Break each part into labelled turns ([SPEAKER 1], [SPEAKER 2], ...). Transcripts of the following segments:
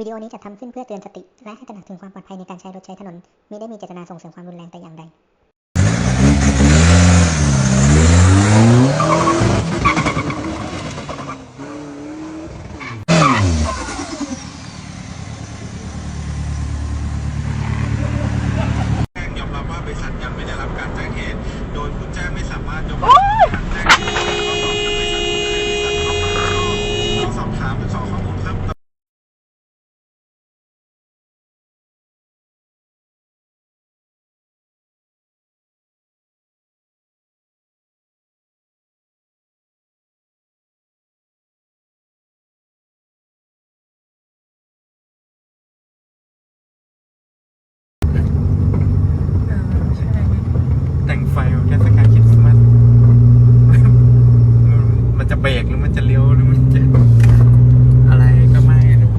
[SPEAKER 1] วิดีโอนี้จัดทำขึ้นเพื่อเตือนสติ และให้ตระหนักถึงความปลอดภัยในการใช้รถใช้ถนนมิได้มีเจตนาส่งเสริมความรุนแรงแต่อย่างใด
[SPEAKER 2] แจ้งยอมรับว่าบริษัทยังไม่ได้รับการแจ้งเหตุ โดยผู้แจ้งไม่สามารถยอมรับการแจ้งเหตุแล้วก็ตอบกับบริษัทให้บริษัทต้องสอบถามและขอข้อมูลเพิ่มเติม
[SPEAKER 3] แต่งไฟของเทศกาลคริสต์มาส มันจะเบรกหรือมันจะเลี้ยวหรือมันจะอะไรก็ไม่รู้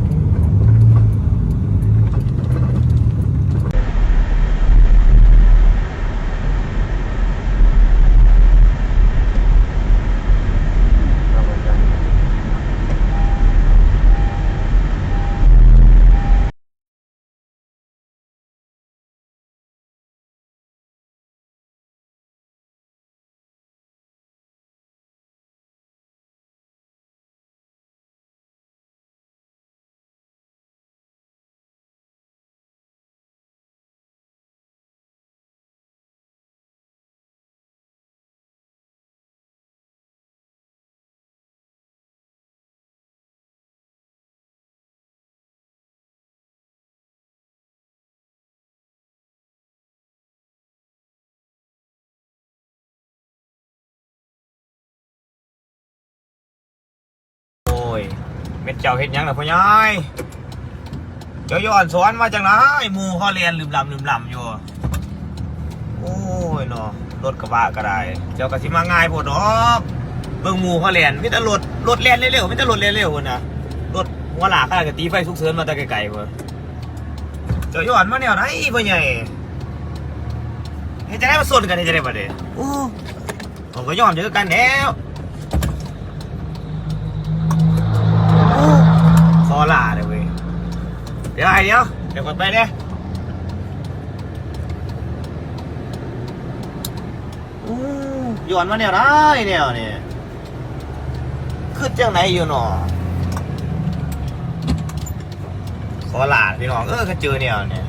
[SPEAKER 3] โอ้ย เม็ดเจ้าเห็นยังล่ะพ่อใหญ่เจ้าย้อนสอนมาจากไหนมูเขาเรียนลืมลำลืมลำอยู่ โอ้ยเนาะรถกระบะก็ได้ เจ้าก็สิมาง่ายพดดอกเบิ่งมูเขาเรียนมีแต่รถรถเรียนเร็วๆมีแต่รถเรียนเร็วพุ่นนะรถหัวหลากขนากับตีไฟสุกเสริญมาแต่ไกลๆพุ่นเจ้าย้อนมาแนวไหนพ่อใหญ่เฮ็ดจะได้มาส่วนกันเฮ็ดจะได้บ่เด้โอ้ผมก็ย้อนเจอกันแล้ว อลาเลยเว้ยเดี๋ยวไอ้เดี๋ยวเดี๋ยวกดไปเนี่ยอู้ย้อนมาเนี่ยได้เนี่ยเนี่ยขึ้นจังไหนอยู่หนอคอลาพี่น้องเออก็เจอเนี่ยเนี่ย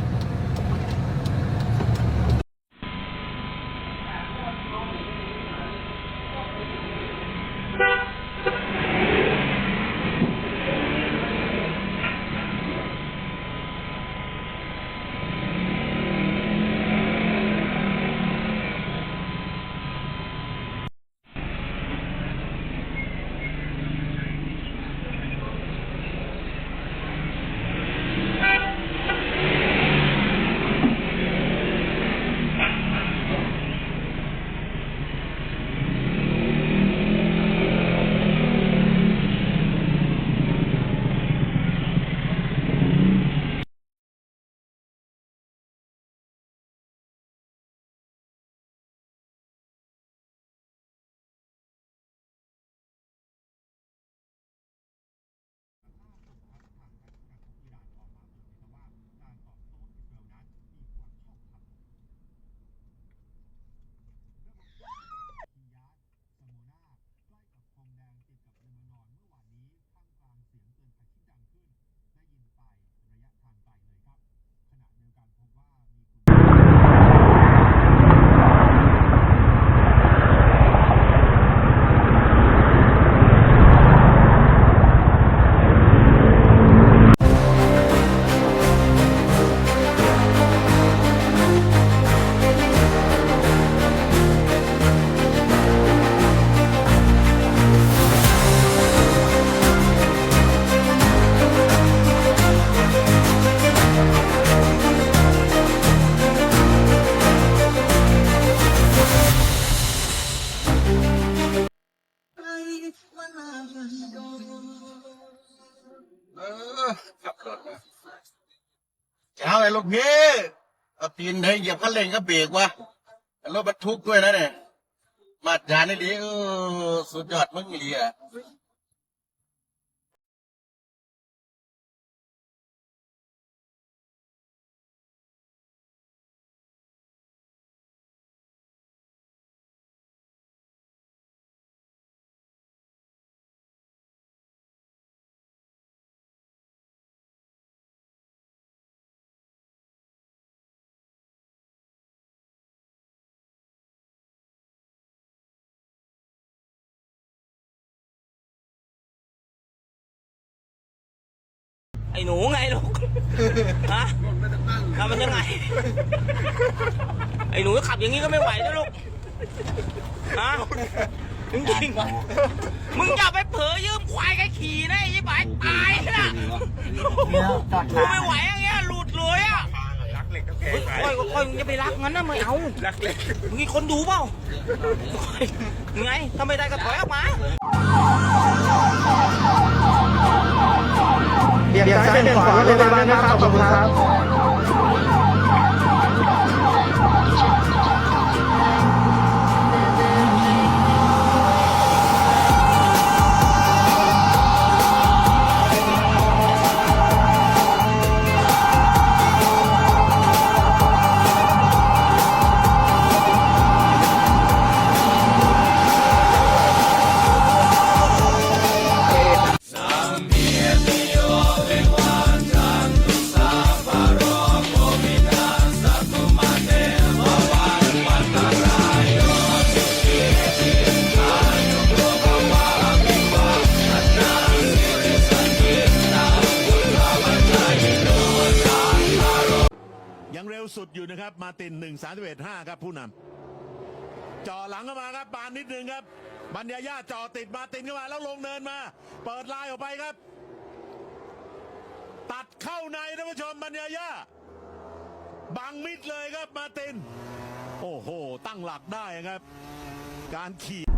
[SPEAKER 2] จะเอาอะไรลูกพี่เอาตีนให้เหยียบคันเร่งก็เบรกวะรถบรรทุกด้วยนะเนี่ยมาจานนี่ดีเออสุดยอดมึงดีอะ
[SPEAKER 4] ไอ้หนูไงลูก ฮะทำมันยังไง ไอ้หนูขับอย่างนี้ก็ไม่ไหวนะลูก ฮะจริงๆมึงอย่าไปเผลอยืมควายใครขี่นะไอ้ยี่บายตายนะกูไม่ไหวอย่างเงี้ยหลุดเลยอะ
[SPEAKER 3] รักเหล็กก็แก
[SPEAKER 4] เฮ้ยค่อยค่อยมึงจะไปรักงั้นนะไม่เอา
[SPEAKER 3] รักเหล็ก
[SPEAKER 4] มึงมีคนดูเปล่าไงถ้าไม่ได้ก็ถอยออกมา
[SPEAKER 5] เบี่ยงซ้ายเบี่ยงขวารถพยาบาลนะครับขอบคุณครับ
[SPEAKER 6] สุดอยู่นะครับมาติน1 3 1 5ครับผู้นำจ่อหลังเข้ามาครับปานนิดนึงครับบัญญาญาจ่อติดมาตินเข้ามาแล้วลงเนินมา เปิดลายออกไปครับ ตัดเข้าในท่านผู้ชมบัญญาญาบังมิดเลยครับมาติน โอ้โห ตั้งหลักได้ครับ การขี่